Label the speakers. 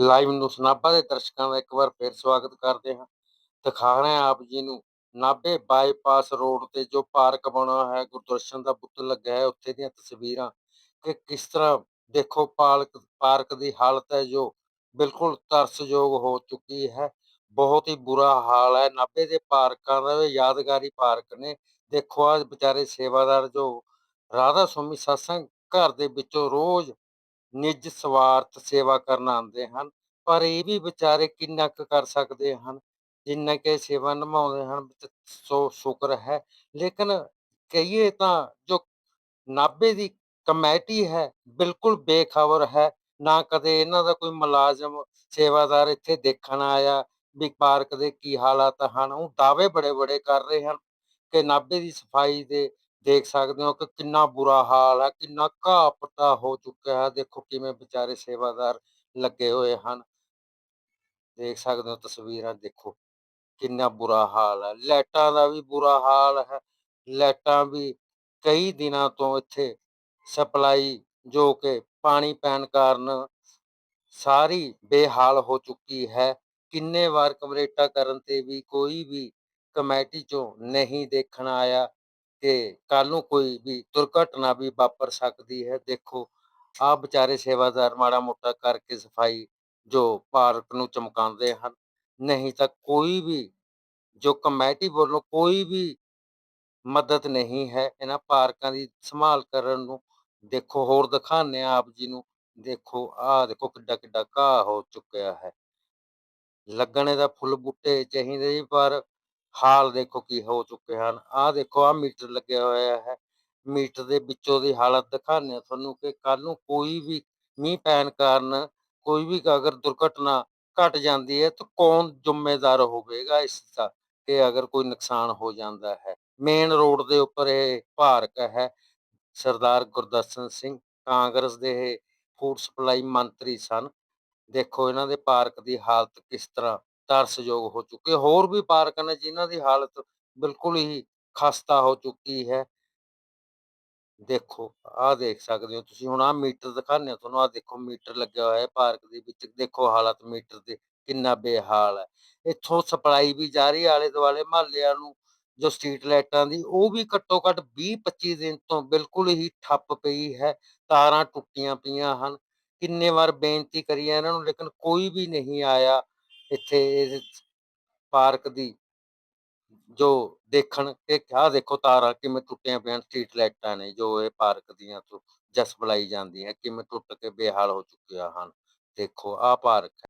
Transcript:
Speaker 1: Live news Nabha ਦੇ ਦਰਸ਼ਕਾਂ ਦਾ ਇੱਕ ਵਾਰ ਫਿਰ ਸਵਾਗਤ ਕਰਦੇ ਹਾਂ। ਦਿਖਾ ਰਹੇ ਹਾਂ ਆਪ ਜੀ ਨੂੰ, ਨਾਭੇ ਬਾਈਪਾਸ ਰੋਡ ਤੇ ਜੋ ਪਾਰਕ ਬਣਾ ਹੈ ਗੁਰਦਰਸ਼ਨ ਦਾ ਪੁੱਤ ਲੱਗਾ ਹੈ, ਉੱਥੇ ਦੀਆਂ ਤਸਵੀਰਾਂ। ਕਿ ਕਿਸ ਤਰ੍ਹਾਂ ਦੇਖੋ ਪਾਰਕ ਪਾਰਕ ਦੀ ਹਾਲਤ ਹੈ, ਜੋ ਬਿਲਕੁਲ ਤਰਸਯੋਗ ਹੋ ਚੁੱਕੀ ਹੈ। ਬਹੁਤ ਹੀ ਬੁਰਾ ਹਾਲ ਹੈ। ਨਾਭੇ ਦੇ ਪਾਰਕਾਂ ਦਾ ਯਾਦਗਾਰੀ ਪਾਰਕ ਨੇ। ਦੇਖੋ ਆ ਵਿਚਾਰੇ ਸੇਵਾਦਾਰ ਜੋ ਰਾਧਾ ਸੁਮੀ ਸਤਸੰਗ ਘਰ ਦੇ ਵਿੱਚੋਂ ਰੋਜ਼ ਨਿੱਜ ਸਵਾਰਥ ਸੇਵਾ ਕਰਨ ਆਉਂਦੇ ਹਨ, ਪਰ ਇਹ ਵੀ ਵਿਚਾਰੇ ਕਿੰਨਾ ਕੁ ਕਰ ਸਕਦੇ ਹਨ? ਜਿੰਨਾ ਕਿ ਸੇਵਾ ਨਿਭਾਉਂਦੇ ਹਨ ਸੋ ਸ਼ੁਕਰ ਹੈ। ਲੇਕਿਨ ਕਹੀਏ ਤਾਂ ਜੋ ਨਾਭੇ ਦੀ ਕਮੇਟੀ ਹੈ, ਬਿਲਕੁਲ ਬੇਖਬਰ ਹੈ। ਨਾ ਕਦੇ ਇਹਨਾਂ ਦਾ ਕੋਈ ਮੁਲਾਜ਼ਮ ਸੇਵਾਦਾਰ ਇੱਥੇ ਦੇਖਣ ਆਇਆ ਵੀ ਪਾਰਕ ਦੇ ਕੀ ਹਾਲਾਤ ਹਨ। ਉਹ ਦਾਅਵੇ ਬੜੇ ਬੜੇ ਕਰ ਰਹੇ ਹਨ ਕਿ ਨਾਭੇ ਦੀ ਸਫ਼ਾਈ ਦੇ ਦੇਖ ਸਕਦੇ ਹੋ ਕਿ ਕਿੰਨਾ ਬੁਰਾ ਹਾਲ ਹੈ ਕਿੰਨਾ ਘਾਹ ਪੱਤਾ ਹੋ ਚੁੱਕਿਆ ਹੈ ਦੇਖੋ ਕਿਵੇਂ ਵਿਚਾਰੇ ਸੇਵਾਦਾਰ ਲੱਗੇ ਹੋਏ ਹਨ ਦੇਖ ਸਕਦੇ ਹੋ ਤਸਵੀਰਾਂ ਦੇਖੋ ਕਿੰਨਾ ਬੁਰਾ ਹਾਲ ਹੈ ਲਾਈਟਾਂ ਦਾ ਵੀ ਬੁਰਾ ਹਾਲ ਹੈ ਲਾਈਟਾਂ ਵੀ ਕਈ ਦਿਨਾਂ ਤੋਂ ਇੱਥੇ ਸਪਲਾਈ ਜੋ ਕਿ ਪਾਣੀ ਪੈਣ ਕਾਰਨ ਸਾਰੀ ਬੇਹਾਲ ਹੋ ਚੁੱਕੀ ਹੈ ਕਿੰਨੇ ਵਾਰ ਕਮਰੇਟਾ ਕਰਨ ਤੇ ਵੀ ਕੋਈ ਵੀ ਕਮੇਟੀ ਚੋਂ ਨਹੀਂ ਦੇਖਣ ਆਇਆ ਕਿ ਕੱਲ ਨੂੰ ਕੋਈ ਵੀ ਦੁਰਘਟਨਾ ਵੀ ਵਾਪਰ ਸਕਦੀ ਹੈ, ਦੇਖੋ। ਆ ਵਿਚਾਰੇ ਸੇਵਾਦਾਰ ਮਾੜਾ ਮੋਟਾ ਕਰਕੇ ਸਫ਼ਾਈ ਜੋ ਪਾਰਕ ਨੂੰ ਚਮਕਾਉਂਦੇ ਹਨ। ਨਹੀਂ ਤਾਂ ਕੋਈ ਵੀ ਜੋ ਕਮੇਟੀ ਵੱਲੋਂ ਕੋਈ ਵੀ ਮਦਦ ਨਹੀਂ ਹੈ ਇਹਨਾਂ ਪਾਰਕਾਂ ਦੀ ਸੰਭਾਲ ਕਰਨ ਨੂੰ। ਦੇਖੋ, ਹੋਰ ਦਿਖਾਉਂਦੇ ਆ ਆਪ ਜੀ ਨੂੰ। ਦੇਖੋ, ਆਹ ਦੇਖੋ ਕਿੱਡਾ ਕਿੱਡਾ ਘਾਹ ਹੋ ਚੁੱਕਿਆ ਹੈ। ਲੱਗਣੇ ਦਾ ਫੁੱਲ ਬੂਟੇ ਚਾਹੀਦੇ ਜੀ ਪਰ ਹਾਲ ਦੇਖੋ ਕੀ ਹੋ ਚੁੱਕੇ ਹਨ। ਆਹ ਦੇਖੋ, ਆਹ ਮੀਟਰ ਲੱਗਿਆ ਹੋਇਆ ਹੈ। ਮੀਟਰ ਦੇ ਵਿੱਚੋਂ ਦੀ ਹਾਲਤ ਦਿਖਾਉਂਦੇ ਹਾਂ ਤੁਹਾਨੂੰ ਕਿ ਕੱਲ ਨੂੰ ਕੋਈ ਵੀ ਮੀਂਹ ਪੈਣ ਕਾਰਨ ਕੋਈ ਵੀ ਅਗਰ ਦੁਰਘਟਨਾ ਘਟ ਜਾਂਦੀ ਹੈ ਤਾਂ ਕੌਣ ਜ਼ਿੰਮੇਦਾਰ ਹੋਵੇਗਾ ਇਸ ਦਾ ਕਿ ਅਗਰ ਕੋਈ ਨੁਕਸਾਨ ਹੋ ਜਾਂਦਾ ਹੈ। ਮੇਨ ਰੋਡ ਦੇ ਉੱਪਰ ਇਹ ਪਾਰਕ ਹੈ। ਸਰਦਾਰ ਗੁਰਦਰਸ਼ਨ ਸਿੰਘ, ਕਾਂਗਰਸ ਦੇ ਇਹ ਫੂਡ ਸਪਲਾਈ ਮੰਤਰੀ ਸਨ। ਦੇਖੋ ਇਹਨਾਂ ਦੇ ਪਾਰਕ ਦੀ ਹਾਲਤ ਕਿਸ ਤਰ੍ਹਾਂ ਤਰਸਯੋਗ ਹੋ ਚੁੱਕੇ, ਹੋਰ ਵੀ ਪਾਰਕ ਨੇ ਜਿਨ੍ਹਾਂ ਦੀ ਹਾਲਤ ਬਿਲਕੁਲ ਹੀ ਖਸਤਾ ਹੋ ਚੁੱਕੀ ਹੈ। ਦੇਖੋ, ਆਹ ਦੇਖ ਸਕਦੇ ਹੋ ਤੁਸੀਂ ਹੁਣ ਆਹ ਮੀਟਰ ਦਿਖਾਉਂਦੇ ਆ ਤੁਹਾਨੂੰ, ਆਹ ਦੇਖੋ ਮੀਟਰ ਲੱਗਿਆ ਹੋਇਆ ਹੈ ਪਾਰਕ ਦੇ ਵਿੱਚ, ਦੇਖੋ ਹਾਲਤ ਮੀਟਰ ਦੇ ਕਿੰਨਾ ਬੇਹਾਲ ਹੈ। ਇੱਥੋਂ ਸਪਲਾਈ ਵੀ ਜਾ ਰਹੀ ਆਲੇ ਦੁਆਲੇ ਮਹੱਲਿਆਂ ਨੂੰ, ਜੋ ਸਟਰੀਟ ਲਾਈਟਾਂ ਦੀ, ਉਹ ਵੀ ਘੱਟੋ ਘੱਟ 20 25 ਦਿਨ ਤੋਂ ਬਿਲਕੁਲ ਹੀ ਠੱਪ ਪਈ ਹੈ, ਤਾਰਾਂ ਟੁੱਟੀਆਂ ਪਈਆਂ ਹਨ। ਕਿੰਨੇ ਵਾਰ ਬੇਨਤੀ ਕਰੀ ਹੈ ਇਹਨਾਂ ਨੂੰ, ਲੇਕਿਨ ਕੋਈ ਵੀ ਨਹੀਂ ਆਇਆ। ਇੱਥੇ ਇਸ ਪਾਰਕ ਦੀ ਜੋ ਦੇਖਣ ਕਿ ਆਹ ਦੇਖੋ ਤਾਰਾਂ ਕਿਵੇਂ ਟੁੱਟੀਆਂ ਪਈਆਂ ਸਟਰੀਟ ਲਾਈਟਾਂ ਨੇ ਜੋ ਇਹ ਪਾਰਕ ਦੀਆਂ ਤੋਂ ਜਸ ਬੁਲਾਈ ਜਾਂਦੀਆਂ, ਕਿਵੇਂ ਟੁੱਟ ਕੇ ਬੇਹਾਲ ਹੋ ਚੁੱਕੀਆਂ ਹਨ। ਦੇਖੋ ਆਹ ਪਾਰਕ ਹੈ।